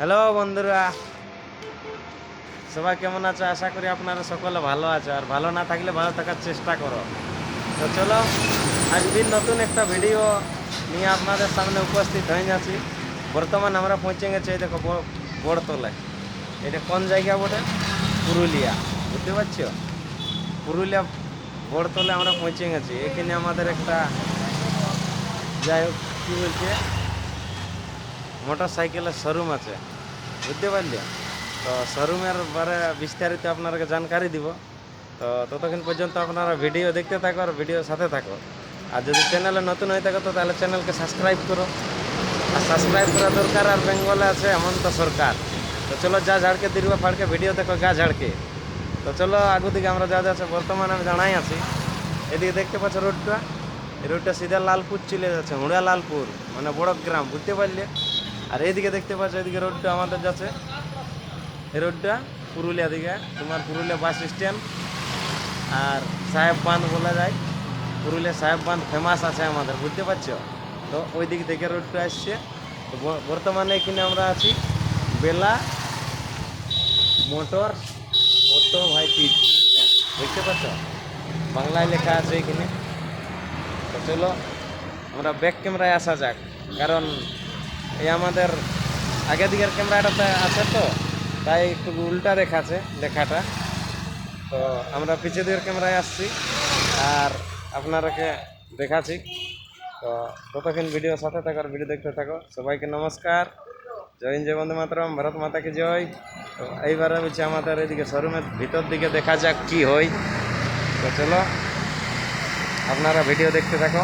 Hello বন্ধুরা। সবাই কেমন আছো? আশা করি আপনারা সকলে ভালো আছো। আর ভালো না থাকলে ভালো থাকার চেষ্টা করো। তো চলো, আজকের নতুন একটা ভিডিও নিয়ে আপনাদের সামনে উপস্থিত হয়ে যাচ্ছি। বর্তমান আমরা পৌঁছে গেছি দেখো বড়তলায়। এটা কোন জায়গা বটে? পুরুলিয়া। বুঝতে পারছ? পুরুলিয়া বড়তলে আমরা পৌঁছে গেছি। এখানে আমাদের একটা যাই হোক, কী বলছে? মোটর সাইকেলের শোরুম আছে। বুঝতে পারলি? তো শোরুমের বারে বিস্তারিত আপনাকে জানকারি দিব। তো ততক্ষণ পর্যন্ত আপনারা ভিডিও দেখতে থাকো আর ভিডিওর সাথে থাকো। আর যদি চ্যানেলে নতুন হয়ে থাকো তো তাহলে চ্যানেলকে সাবস্ক্রাইব করো। আর সাবস্ক্রাইব করা দরকার আর বেঙ্গলে আছে হেমন্ত সরকার। তো চলো যা ঝাড়কে দিরবা ফাড়কে ভিডিও দেখো গা ঝাড়কে। তো চলো আগু দিকে আমরা যা যা আছে, বর্তমানে আমি জানাই আছি। এদিকে দেখতে পাচ্ছ রোডটা এই রোডটা সিধা লালপুর চলে যাচ্ছে হুড়া লালপুর মানে বড় গ্রাম বুঝতে পারলে? আর এইদিকে দেখতে পাচ্ছ, এদিকে রোডটা আমাদের যাচ্ছে। এই রোডটা পুরুলিয়া দিকে, তোমার পুরুলিয়া বাস স্ট্যান্ড আর সাহেব বাঁধ বলা যায়। পুরুলিয়া সাহেব বাঁধ ফেমাস আছে আমাদের, বুঝতে পারছ? তো ওই দিক থেকে রোডটা আসছে। তো বর্তমানে এখানে আমরা আছি বেলা মোটর অটো ভাই পিট দেখতে পাচ্ছ? বাংলায় লেখা আছে এখানে। তো চলো, আমরা ব্যাক ক্যামেরায় আসা যাক। কারণ এই আমাদের আগে দিকের ক্যামেরাটাতে আছে তো তাই একটু উল্টা দেখাচ্ছে লেখাটা তো আমরা পিছিয়ে দিকের ক্যামেরায় আসছি আর আপনারাকে দেখাচ্ছি। তো ততক্ষণ ভিডিও সাথে থাকার ভিডিও দেখতে থাকো সবাইকে নমস্কার। জয় হিন্দ, জয় বন্দে মাতরম ভারত মাতাকে জয়। তো এইবারে হচ্ছে আমাদের এদিকে শোরুমের ভিতর দিকে দেখা যাক কি হয়। তো চলো আপনারা ভিডিও দেখতে থাকো।